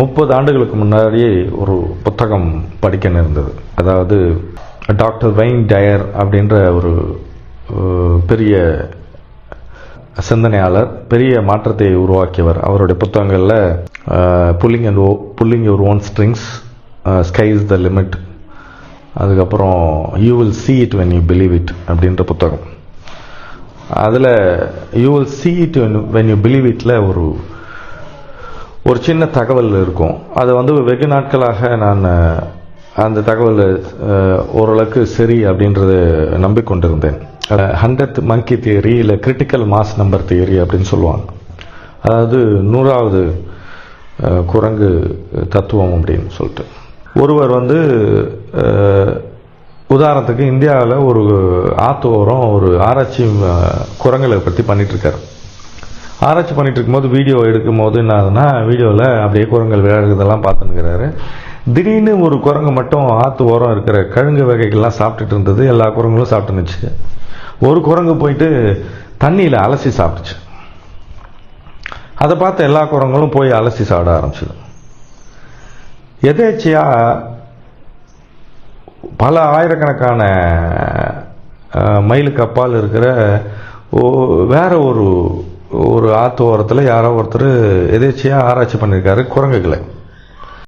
முப்பது ஆண்டுகளுக்கு முன்னாடியே ஒரு புத்தகம் படிக்க நேர்ந்தது அதாவது டாக்டர் வைன் டயர் அப்படின்ற ஒரு பெரிய சிந்தனையாளர் பெரிய மாற்றத்தை உருவாக்கியவர். அவருடைய புத்தகங்களில் pulling and oh pulling your own strings sky is the limit அதுக்கப்புறம் you will see it when you believe it அப்படின்ற புத்தகம். அதில் you will see it when you believe இட்டில் ஒரு ஒரு சின்ன தகவல் இருக்கும். அதை வந்து வெகு நாட்களாக நான் அந்த தகவல் ஓரளவுக்கு சரி அப்படின்றத நம்பிக்கொண்டிருந்தேன். ஹண்ட்ரட் மங்கி தியரி இல்லை கிரிட்டிக்கல் மாஸ் நம்பர் தியரி அப்படின்னு சொல்லுவாங்க. அதாவது நூறாவது குரங்கு தத்துவம் அப்படின்னு சொல்லிட்டு. ஒருவர் வந்து உதாரணத்துக்கு இந்தியாவில் ஒரு ஆத்து ஓரம் ஒரு ஆராய்ச்சி குரங்குகளை குரங்களை பற்றி பண்ணிட்டு இருக்காரு. ஆராய்ச்சி பண்ணிட்டு இருக்கும்போது வீடியோ எடுக்கும் போது என்ன ஆகுதுன்னா வீடியோவில் அப்படியே குரங்கள் விளையாடுறதெல்லாம் பார்த்துன்னுக்கிறாரு. திடீர்னு ஒரு குரங்கு மட்டும் ஆற்று ஓரம் இருக்கிற கழுங்கு வகைகள்லாம் சாப்பிட்டுட்டு இருந்தது. எல்லா குரங்களும் சாப்பிட்டுனுச்சு. ஒரு குரங்கு போயிட்டு தண்ணியில் அலசி சாப்பிட்டுச்சு. அதை பார்த்து எல்லா குரங்களும் போய் அலசி சாப்பிட ஆரம்பிச்சிடும் எதேச்சியாக பல ஆயிரக்கணக்கான அஹ், மைலுக்கு அப்பால் இருக்கிற ஓ- வேற ஒரு ஒரு ஆத்து ஓரத்தில் யாரோ ஒருத்தர் எதேச்சியாக ஆராய்ச்சி பண்ணியிருக்காரு குரங்குகளை.